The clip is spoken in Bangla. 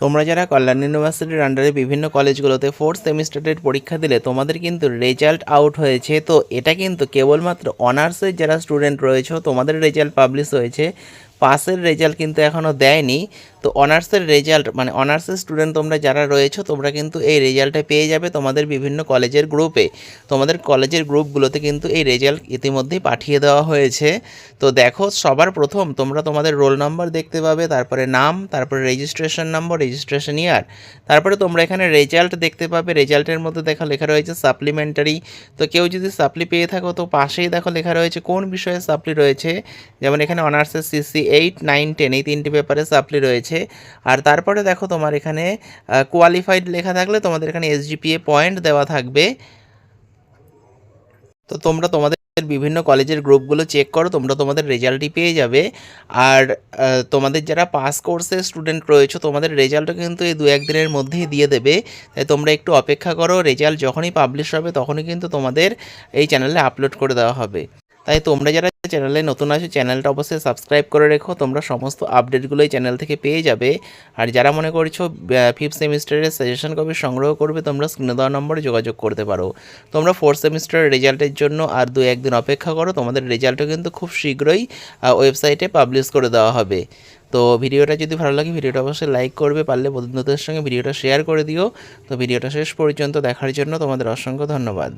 তোমরা যারা কল্যাণ ইউনিভার্সিটির আন্ডারে বিভিন্ন কলেজগুলোতে ফোর্থ সেমিস্টারের পরীক্ষা দিলে, তোমাদের কিন্তু রেজাল্ট আউট হয়েছে। তো এটা কিন্তু কেবলমাত্র অনার্সের যারা স্টুডেন্ট রয়েছে, তোমাদের রেজাল্ট পাবলিশ হয়েছে। পাসের রেজাল্ট কিন্তু এখনও দেয়নি। তো অনার্সের রেজাল্ট মানে অনার্সের স্টুডেন্ট তোমরা যারা রয়েছো, তোমরা কিন্তু এই রেজাল্টটা পেয়ে যাবে তোমাদের বিভিন্ন কলেজের গ্রুপে। তোমাদের কলেজের গ্রুপগুলোতে কিন্তু এই রেজাল্ট ইতিমধ্যেই পাঠিয়ে দেওয়া হয়েছে। তো দেখো, সবার প্রথম তোমরা তোমাদের রোল নাম্বার দেখতে পাবে, তারপরে নাম, তারপরে রেজিস্ট্রেশন নম্বর, রেজিস্ট্রেশন ইয়ার। তারপরে তোমরা এখানে রেজাল্ট দেখতে পাবে, রেজাল্টের মধ্যে দেখা লেখা রয়েছে সাপ্লিমেন্টারি। তো কেউ যদি সাপ্লি পেয়ে থাকো, তো পাশেই দেখো লেখা রয়েছে কোন বিষয়ে সাপ্লি রয়েছে। যেমন এখানে অনার্সের সিসি এইট নাইন টেন এই তিনটি পেপারে সাপ্লি রয়েছে। আর তারপরে দেখো তোমার এখানে কোয়ালিফাইড লেখা থাকলে তোমাদের এখানে এসজিপিএ পয়েন্ট দেওয়া থাকবে। তো তোমরা তোমাদের বিভিন্ন কলেজের গ্রুপগুলো চেক করো, তোমরা তোমাদের রেজাল্টই পেয়ে যাবে। আর তোমাদের যারা পাস কোর্সের স্টুডেন্ট রয়েছে, তোমাদের রেজাল্টও কিন্তু এই দু একদিনের মধ্যেই দিয়ে দেবে। তাই তোমরা একটু অপেক্ষা করো রেজাল্ট যখনই পাবলিশ হবে, তখনই কিন্তু তোমাদের এই চ্যানেলে আপলোড করে দেওয়া হবে। তাই তোমরা যারা চ্যানেলে নতুন আছো, চ্যানেলটা অবশ্যই সাবস্ক্রাইব করে রেখো। তোমরা সমস্ত আপডেটগুলোই চ্যানেল থেকে পেয়ে যাবে। আর যারা মনে করছ ফিফথ সেমিস্টারের সাজেশন কপি সংগ্রহ করবে, তোমরা স্ক্রিনে দেওয়া নম্বরে যোগাযোগ করতে পারো। তোমরা ফোর্থ সেমিস্টারের রেজাল্টের জন্য আর দু একদিন অপেক্ষা করো, তোমাদের রেজাল্টও কিন্তু খুব শীঘ্রই ওয়েবসাইটে পাবলিশ করে দেওয়া হবে। তো ভিডিওটা যদি ভালো লাগে, ভিডিওটা অবশ্যই লাইক করবে, পারলে বন্ধুদের সঙ্গে ভিডিওটা শেয়ার করে দিও। তো ভিডিওটা শেষ পর্যন্ত দেখার জন্য তোমাদের অসংখ্য ধন্যবাদ।